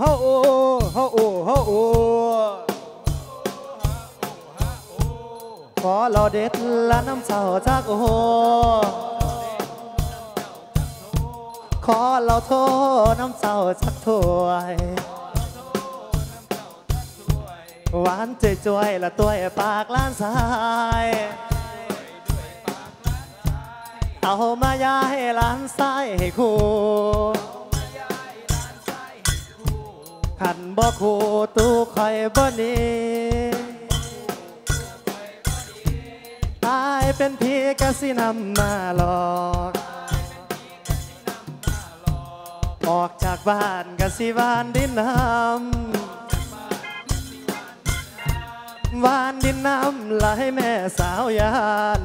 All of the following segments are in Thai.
ฮะโอฮะโอฮะโอขอเราเด็ดละน้ำเจ้าจากโอขอเราโทษน้ำเจ้าจากถ้วยหวานจวยๆละตัวปากล้านสายเอามายาให้ล้านสายให้คู่ ขันบ่คู่ตู้คอยบ่นี้ตายเป็นพีกะสินำมาหลอกออกจากบ้านกะสิวานดินน้ำวานดินน้ำไหลแม่สาวยาน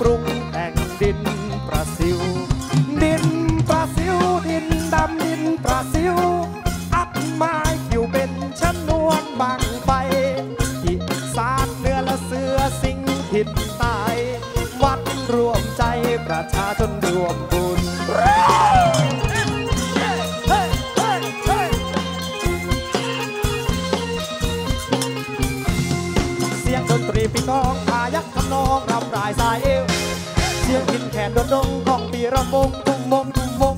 procura. ระวงทุ่งมงทุ่งมง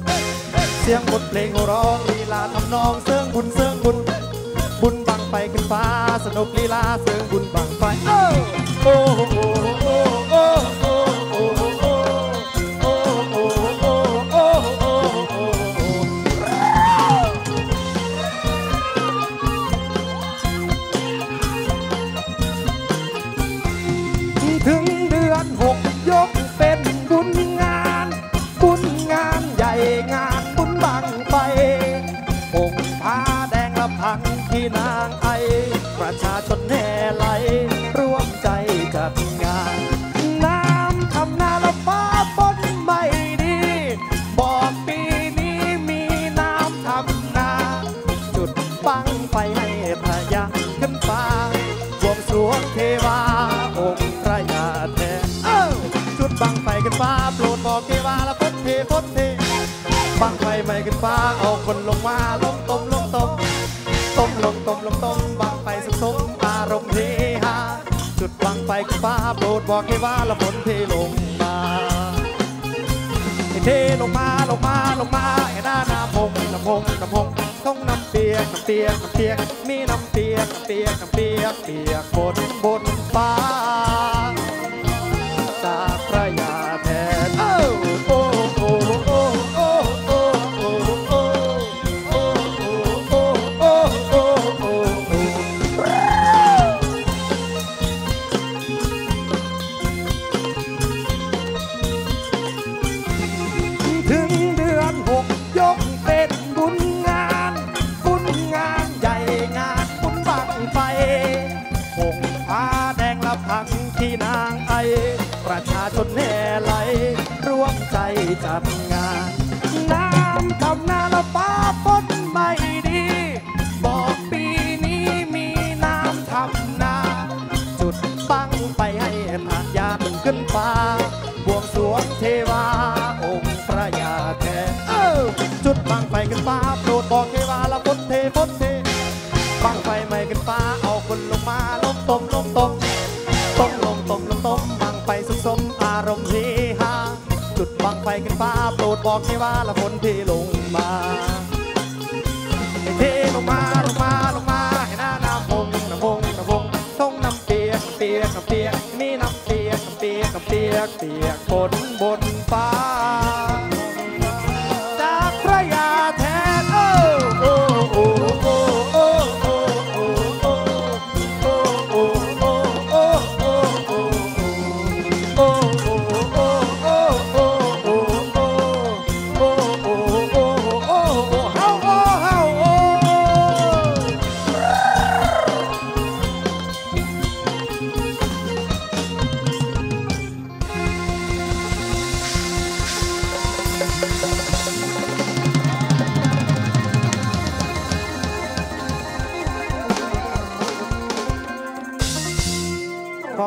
เสียงบทเพลงร้องลีลาทำนองเสื่องบุญเสื่องบุญ บุญบังไปขึ้นฟ้าสนุกลีลาเสื่องบุญ ผงผ้าแดงละพังที่นางไอ ประชาชนแห่ไหล ฟ้าเอาคนลงมาลงต้มลงต้มต้มลงต้มลงต้มบังไฟสุขสมอารมณ์เฮฮาจุดบังไฟขึ้นฟ้าโปรดบอกเทวาละฝนเทลงมาให้เทลงมาลงมาลงมาให้หน้าน้ำพงน้ำพงน้ำพงต้องน้ำเปียกน้ำเปียกน้ำเปียกมีน้ำเปียกน้ำเปียกน้ำเปียกเปียกบนบนฟ้า ประชาชนแห่ไหลร่วมใจจัดงาน น้ำทำนาละฟ้าฝนไม่ดี บอกปีนี้มีน้ำทำนา จุดบังไปให้ทานยานขึ้นฟ้าบวงสรวงเทวาองค์พระยาแท้เอ้าจุดบังไฟขึ้นฟ้า บอกเทวาละคน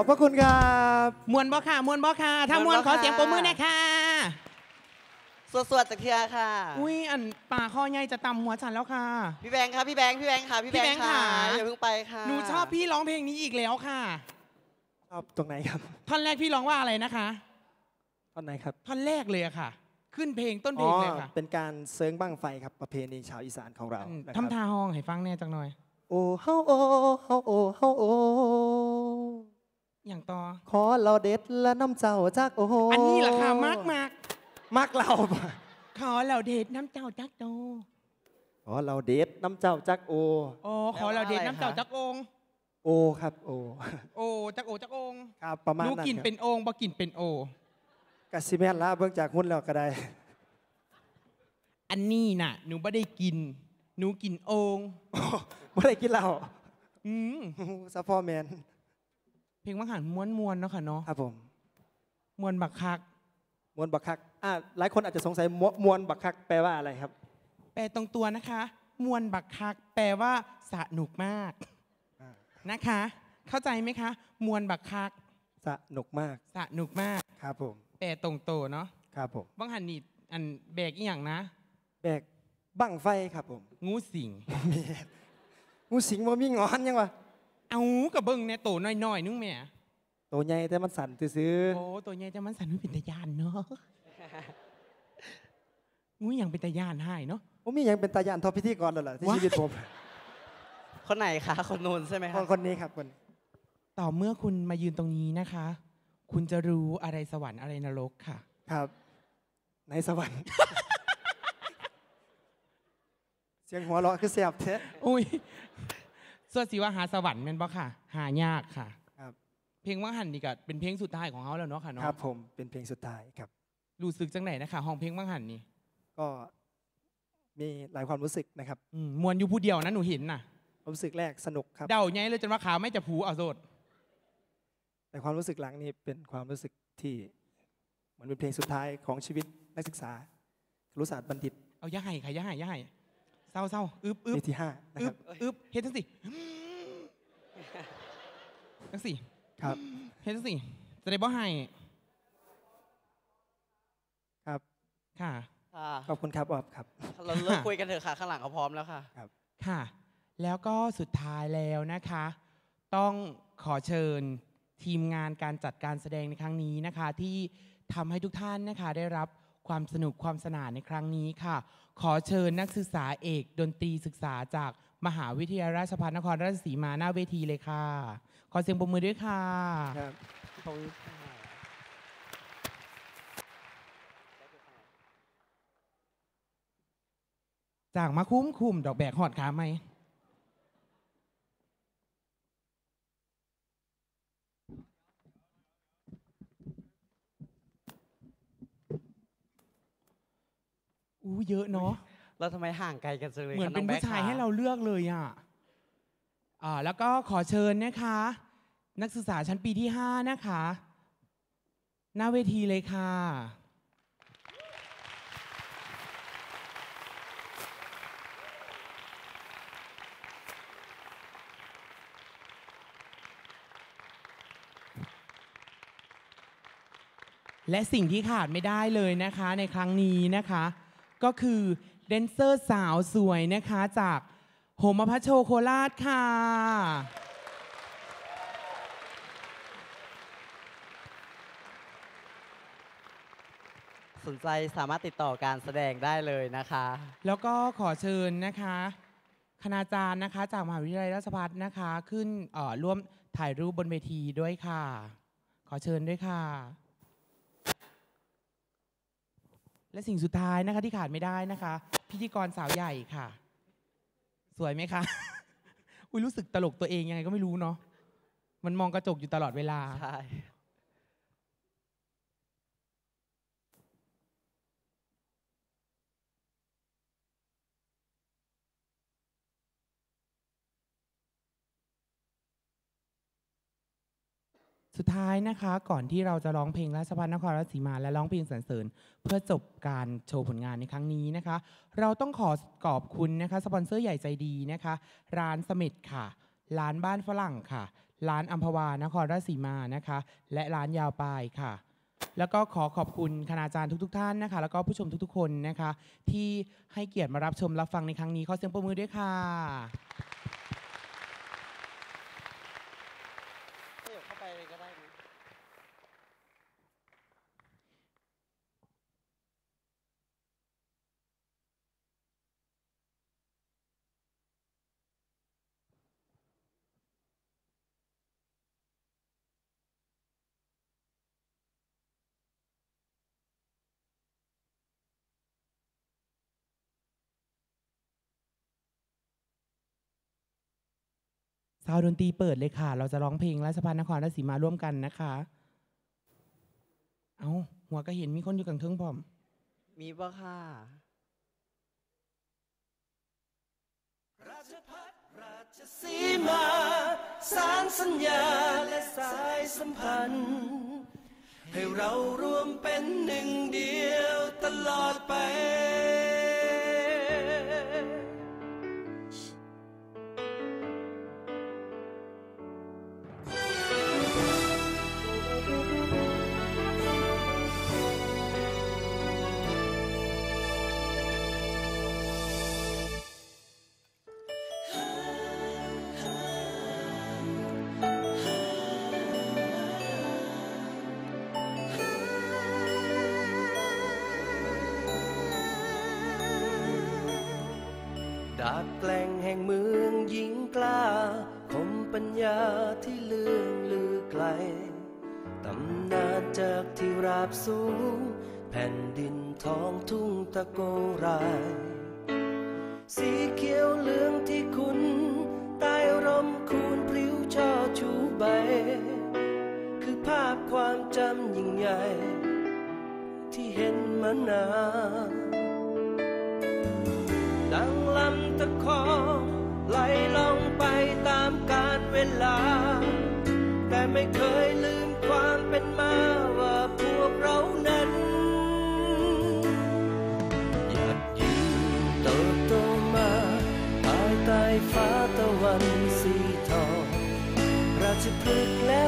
พระคุณครับมวนบ่ค่ะมวนบ่ค่ะถ้ามวนขอเสียงปรบมือหน่อยค่ะสวดๆจากเทียค่ะ อุ้ยอันป่าคอใหญ่จะตำหัวฉันแล้วค่ะ พี่แบงค์ค่ะพี่แบงค์พี่แบงค์ค่ะพี่แบงพี่แบงค์ค์ค่ะค่ะอย่าเพิ่งไปค่ะหนูชอบพี่ร้องเพลงนี้อีกแล้วค่ะชอบตรงไหนครับท่อนแรกพี่ร้องว่าอะไรนะคะตอนไหนครับท่อนแรกเลยอะค่ะ ขึ้นเพลงต้นเพอ๋ลองเลยค่ะเป็นการเซิงบั้งไฟครับประเพณีชาวอีสานของเราอืมนะครับทำทาห้องให้ฟังแน่จังหน่อย โอ้เฮาโอเฮาโอเฮาโอ อย่างต่อ ขอเราเด็ดและน้ำเจ้าจากโออันนี้แหละค่ะมากมากมากเราขอเหล่าเดชน้ำเจ้าจักโตขอเราเด็ดน้ำเจ้าจากโอโอ้ขอเหล่าเดชน้ำเจ้าจักองค์โอครับโอโอ้จักโอจักองค์ครับประมาณหนูนั้นกินครับเป็นองค์บ่กินเป็นโอกสิแม่นละเบิ่งจากหุ้นแล้วก็ได้ อันนี้น่ะ หนูไม่ได้กิน หนูกินองค์ไม่ได้กินเหล้าอืมซัพพอร์แมน เพลงมังหันม้วนมวนๆเนาะค่ะเนาะครับผมมวนบักคักมวนบักคักอ่าหลายคนอาจจะสงสัยมวมวนบักคักแปลว่าอะไรครับ แปลตรงตัวนะคะ มวนบักคัก แปลว่าสนุกมากอ่านะคะ เข้าใจไหมคะ มวนบักคักสนุกมากสนุกมากครับผมแปลตรงตัวเนาะครับผมบังหันนี่อันแบกอีหยังนะ แบกบั้งไฟครับผม งูสิงมีงูสิงบ่มีงอนยังวะ เอากระเบิงเนี่ยโตน้อยๆนึงแหม่ตัวใหญ่แต่มันสั่นซื้อโอ้ตัวใหญ่จะมันสันไม่เป็นตะยานเนาะงูอหย่างเป็นตะยานให้เนาะๆผมมีหยังเป็นตายานทอพิธีกรแล้วล่ะที่ว้าชีวิตผมคนไหนคะคนนู้นใช่ไหมคคะนคนนี้ครับคนต่อเมื่อคุณมายืนตรงนี้นะคะ คุณจะรู้อะไรสวรรค์อะไรนรกค่ะ ครับในสวรรค์ เสียงหัวเราะคือเสียบเทะอุ้ย ส่วนสีว่าหาสวรรค์แม่นบ่ค่ะ หายากค่ะ ครับ เพลงว่าหันนี่ก็เป็นเพลงสุดท้ายของเขาแล้วเนาะค่ะเนาะครับผมเป็นเพลงสุดท้ายครับ รู้สึกจังไหนนะคะห้องเพลงว่างหันนี่ ก็มีหลายความรู้สึกนะครับอืมมวนอยู่ผู้เดียวนะหนูเห็นน่ะ ความรู้สึกแรกสนุกครับ เดาไงเลยจนว่าขาวไม่จะผูเอาโสดแต่ความรู้สึกหลังนี่เป็นความรู้สึกที่เหมือนเป็นเพลงสุดท้ายของชีวิตนักศึกษาครุศาสตร์บัณฑิต เอาย่าให้ค่ะย่าให้ย่าให้ เศร้าเศร้าอึบอึบปีที่ห้านะอึครับบอึบเฮ็ดทั้งสิทั้งสิครับเฮ็ดทั้งสิจะได้บ่ให้ครับ ค่ะ ค่ะขอบคุณครับออบครับ เราเลิกคุยกันเถอะค่ะ ข้างหลังเขาพร้อมแล้วค่ะ ค่ะ แล้วก็สุดท้ายแล้วนะคะ ต้องขอเชิญทีมงานการจัดการแสดงในครั้งนี้นะคะ ที่ทำให้ทุกท่านนะคะได้รับ ความสนุกความสนานในครั้งนี้ค่ะ ขอเชิญนักศึกษาเอกดนตรีศึกษาจากมหาวิทยาลัยราชภัฏนครราชสีมาหน้าเวทีเลยค่ะ ขอเสียงปรบมือด้วยค่ะครับขอบคุณค่ะจากมาคุ้มคุมดอกแบกหอดขาไหม เยอะเนาะเราทำไมห่างไกลกันจังเลยเหมือนคะเป็นงแบ๊ผู้กชายคะให้เราเลือกเลยอะอ่าแล้วก็ขอเชิญนะคะ นักศึกษาชั้นปีที่ 5 นะคะ หน้าเวทีเลยค่ะและสิ่งที่ขาดไม่ได้เลยนะคะในครั้งนี้นะคะ ก็คือแดนเซอร์สาวสวยนะคะจากโหมพัชโชโคราชค่ะ สนใจสามารถติดต่อการแสดงได้เลยนะคะ แล้วก็ขอเชิญนะคะ คณาจารย์นะคะ จากมหาวิทยาลัยราชภัฏนะคะ ขึ้นเอ่อร่วมถ่ายรูปบนเวทีด้วยค่ะ ขอเชิญด้วยค่ะ และสิ่งสุดท้ายนะคะที่ขาดไม่ได้นะคะ พิธีกรสาวใหญ่ค่ะ สวยไหมคะ อุ้ยรู้สึกตลกตัวเองยังไงก็ไม่รู้เนาะมันมองกระจกอยู่ตลอดเวลาใช่ สุดท้ายนะคะก่อนที่เราจะร้องเพลงราชพัฒนครราชสีมาและร้องเพลงสรรเสริญ เพื่อจบการโชว์ผลงานในครั้งนี้นะคะ เราต้องขอขอบคุณนะคะสปอนเซอร์ใหญ่ใจดีนะคะ ร้านสมิธค่ะ ร้านบ้านฝรั่งค่ะ ร้านอัมพวานครราชสีมานะคะ และร้านยาวปลายค่ะ แล้วก็ขอขอบคุณคณาจารย์ทุก ๆ ท่านนะคะ แล้วก็ผู้ชมทุกๆ คนนะคะ ที่ให้เกียรติมารับชมรับฟังในครั้งนี้ขอเสียงปรบมือด้วยค่ะ เดี๋ยวเข้าไปเลยก็ได้นะ ซาวด์ดนตรีเปิดเลยค่ะ เราจะร้องเพลงราชพัฒนครราชสีมาร่วมกันนะคะ เอาหัวก็เห็นมีคนอยู่กลางเทิงพร้อม มีปะค่ะสีมาสารสัญญาและสายสัมพันธ์ ให้เรารวมเป็นหนึ่งเดียวตลอดไปาบแกล้งแห่งเมืองหญิงกล้า คมปัญญาที่เลื่องลือไกล ตำนานจากที่ราบสูง แผ่นดินท้องทุ่งตะโกราย สีเขียวเหลืองที่คุณใต้ร่มคูนพลิ้วช่อชูใบ คือภาพความจำยิ่งใหญ่ ที่เห็นมานาน ดังลำตะคองไหลลงไปตามกาลเวลา แต่ไม่เคยลืมความเป็นมาว่าพวกเรานั้นหยัดยืนเติบโตมาภายใต้ฟ้าตะวันสีทองราชพฤกษ์และ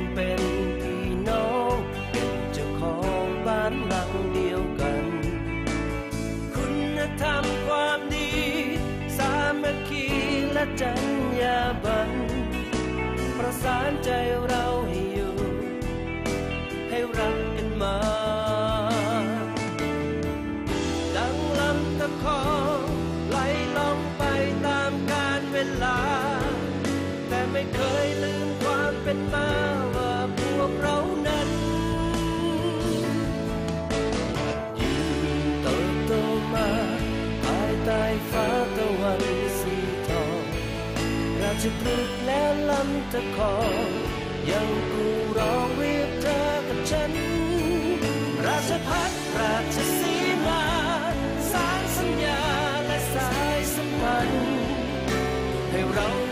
กันเป็นพี่น้อง เป็นเจ้าของบ้านหลังเดียวกัน คุณธรรมความดี สามัคคีและจริยาบรรประสานใจเราให้อยู่ ให้รักกันมา จะปลุกและลำตะคอยังกูร้องเรียกเธอกับฉัน ราชพัฒราชสีมาสารสัญญาและสายสัมพันธ์ให้เรา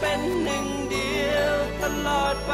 เป็นหนึ่งเดียวตลอดไป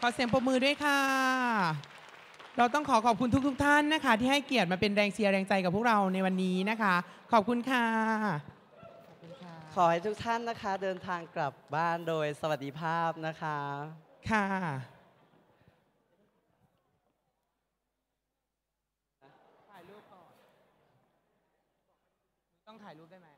ขอเสียงปรบมือด้วยค่ะ เราต้องขอขอบคุณทุกๆทท่านนะคะ ที่ให้เกียรติมาเป็นแรงเชียร์แรงใจกับพวกเราในวันนี้นะคะ ขอบคุณค่ะ ขอบคุณค่ะขอให้ทุกท่านนะคะ เดินทางกลับบ้านโดยสวัสดิภาพนะคะ ค่ะ ถ่ายรูปก่อน ต้องถ่ายรูปได้ไหม